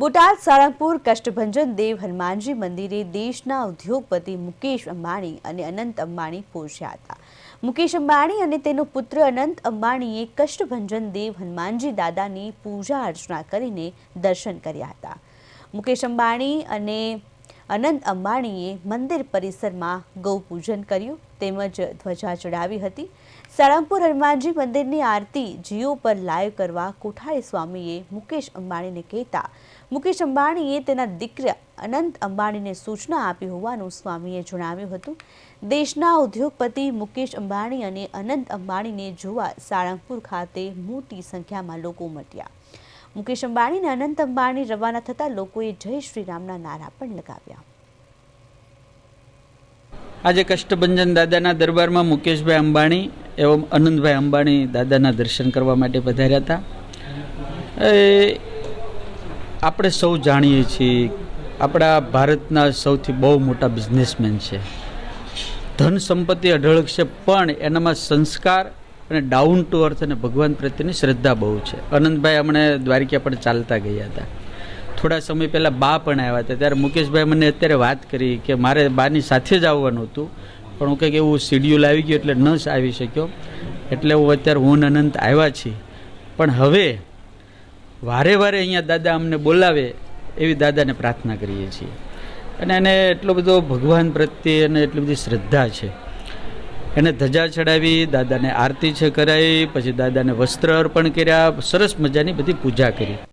બોટાદ સાળંગપુર કષ્ટભંજન, દેવ હનુમાનજી મંદિરે દેશના ઉદ્યોગપતિ મુકેશ અંબાણી અને અનંત અંબાણી પહોંચ્યા હતા. મુકેશ અંબાણી અને તેનો પુત્ર અનંત અંબાણીએ કષ્ટભંજન દેવ હનુમાનજી દાદાની પૂજા અર્ચના કરીને દર્શન કર્યા હતા. મુકેશ અંબાણી અને અનંત અંબાણીએ મંદિર પરિસરમાં ગૌપૂજન કર્યું, તેમજ ધ્વજા ચડાવી હતી. સાળંગપુર હનુમાનજી મંદિરની આરતી જીઓ પર લાઈવ કરવા કોઠારી સ્વામીએ મુકેશ અંબાણીને કહેતા, મુકેશ અંબાણીએ તેના દીકરા અનંત અંબાણીને સૂચના આપી હોવાનું સ્વામીએ જણાવ્યું હતું. દેશના ઉદ્યોગપતિ મુકેશ અંબાણી અને અનંત અંબાણીને જોવા સાળંગપુર ખાતે મોટી સંખ્યામાં લોકો ઉમટ્યા મુકેશ અંબાણી અને અનંત અંબાણી રવાના થતાં લોકોએ જય શ્રી રામના નારા પણ લગાવ્યા. આજે કષ્ટભંજન દાદાના દરબારમાં મુકેશભાઈ અંબાણી એવમ આનંદભાઈ અંબાણી દાદાના દર્શન કરવા માટે પધાર્યા હતા. એ, આપણે સૌ જાણીએ છીએ, આપણા ભારતના સૌથી બહુ મોટા બિઝનેસમેન છે. ધન સંપત્તિ અઢળક છે, પણ એનામાં સંસ્કાર અને ડાઉન ટુ અર્થ અને ભગવાન પ્રત્યેની શ્રદ્ધા બહુ છે. અનંતભાઈ હમણે દ્વારિકા પણ ચાલતા ગયા હતા. થોડા સમય પહેલાં બા પણ આવ્યા હતા. ત્યારે મુકેશભાઈ મને અત્યારે વાત કરી કે મારે બાની સાથે જ આવવાનું હતું. પણ હું કંઈક એવું શિડ્યુલ આવી ગયું એટલે ન આવી શક્યો. એટલે હું અત્યારે હું અનંત આવ્યા છીએ. પણ હવે વારે વારે અહીંયા દાદા અમને બોલાવે એવી દાદાને પ્રાર્થના કરીએ છીએ. અને એને એટલો બધો ભગવાન પ્રત્યે અને એટલી બધી શ્રદ્ધા છે. એને ધજા ચડાવી, દાદાને આરતી છે કરાવી પછી દાદાને વસ્ત્ર અર્પણ કર્યા, સરસ મજાની બધી પૂજા કરી.